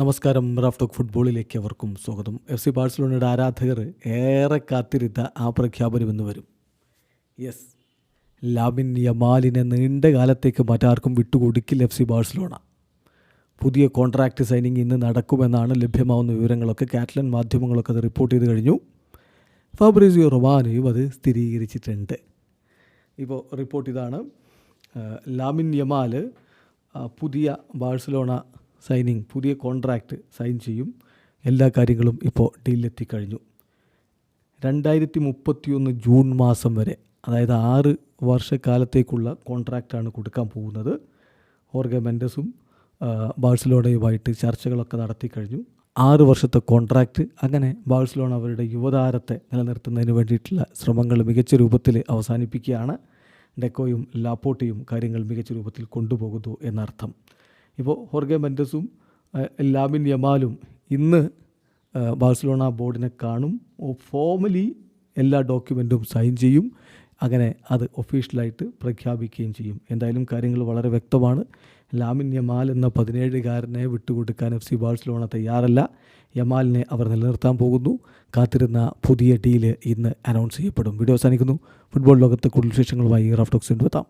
നമസ്കാരം Raf talk ഫുട്ബോളിലേക്ക് അവർക്കും സ്വാഗതം. എഫ് സി ബാഴ്സലോണയുടെ ആരാധകർ ഏറെ കാത്തിരുത്ത ആ പ്രഖ്യാപനം എന്ന് വരും. യെസ് ലാബിൻ യമാലിനെ നീണ്ട കാലത്തേക്ക് മറ്റാർക്കും വിട്ടുകൊടുക്കില്ല എഫ് സി ബാഴ്സലോണ. പുതിയ കോൺട്രാക്റ്റ് സൈനിങ് ഇന്ന് നടക്കുമെന്നാണ് ലഭ്യമാവുന്ന വിവരങ്ങളൊക്കെ കാറ്റലൻ മാധ്യമങ്ങളൊക്കെ അത് റിപ്പോർട്ട് ചെയ്ത് കഴിഞ്ഞു. ഫാബ്രീസിയോ റൊമാനയും അത് സ്ഥിരീകരിച്ചിട്ടുണ്ട്. ഇപ്പോൾ റിപ്പോർട്ട് ഇതാണ്. ലാമിൻ യമാൽ പുതിയ ബാഴ്സലോണ സൈനിങ് പുതിയ കോൺട്രാക്റ്റ് സൈൻ ചെയ്യും. എല്ലാ കാര്യങ്ങളും ഇപ്പോൾ ഡീലിലെത്തിക്കഴിഞ്ഞു രണ്ടായിരത്തി മുപ്പത്തിയൊന്ന് ജൂൺ മാസം വരെ അതായത് ആറ് വർഷക്കാലത്തേക്കുള്ള കോൺട്രാക്റ്റാണ് കൊടുക്കാൻ പോകുന്നത്. ഓർഗെ മെൻഡസും ബാഴ്സലോണയുമായിട്ട് ചർച്ചകളൊക്കെ നടത്തി കഴിഞ്ഞു ആറ് വർഷത്തെ കോൺട്രാക്റ്റ് അങ്ങനെ ബാഴ്സലോണ അവരുടെ യുവതാരത്തെ നിലനിർത്തുന്നതിന് വേണ്ടിയിട്ടുള്ള ശ്രമങ്ങൾ മികച്ച രൂപത്തിൽ അവസാനിപ്പിക്കുകയാണ്. ഡെക്കോയും ലാപ്പോട്ടിയും കാര്യങ്ങൾ മികച്ച രൂപത്തിൽ കൊണ്ടുപോകുന്നു എന്നർത്ഥം. ഇപ്പോൾ ഹോർഗെ മെൻഡസും ലാബിൻ യമാലും ഇന്ന് ബാഴ്സലോണ ബോർഡിനെ കാണും. ഫോമലി എല്ലാ ഡോക്യുമെന്റും സൈൻ ചെയ്യും. അങ്ങനെ അത് ഒഫീഷ്യലായിട്ട് പ്രഖ്യാപിക്കുകയും ചെയ്യും. എന്തായാലും കാര്യങ്ങൾ വളരെ വ്യക്തമാണ്. ലാമിൻ യമാൽ എന്ന പതിനേഴുകാരനെ വിട്ടുകൊടുക്കാൻ എഫ് സി ബാഴ്സലോണ തയ്യാറല്ല. യമാലിനെ അവർ നിലനിർത്താൻ പോകുന്നു. കാത്തിരുന്ന പുതിയ ഡീൽ ഇന്ന് അനൗൺസ് ചെയ്യപ്പെടും. വീഡിയോ അവസാനിക്കുന്നു. ഫുട്ബോൾ ലോകത്തെ കൂടുതൽ വിശേഷങ്ങളുമായി റാഫ്റ്റോക്സ് എത്താം.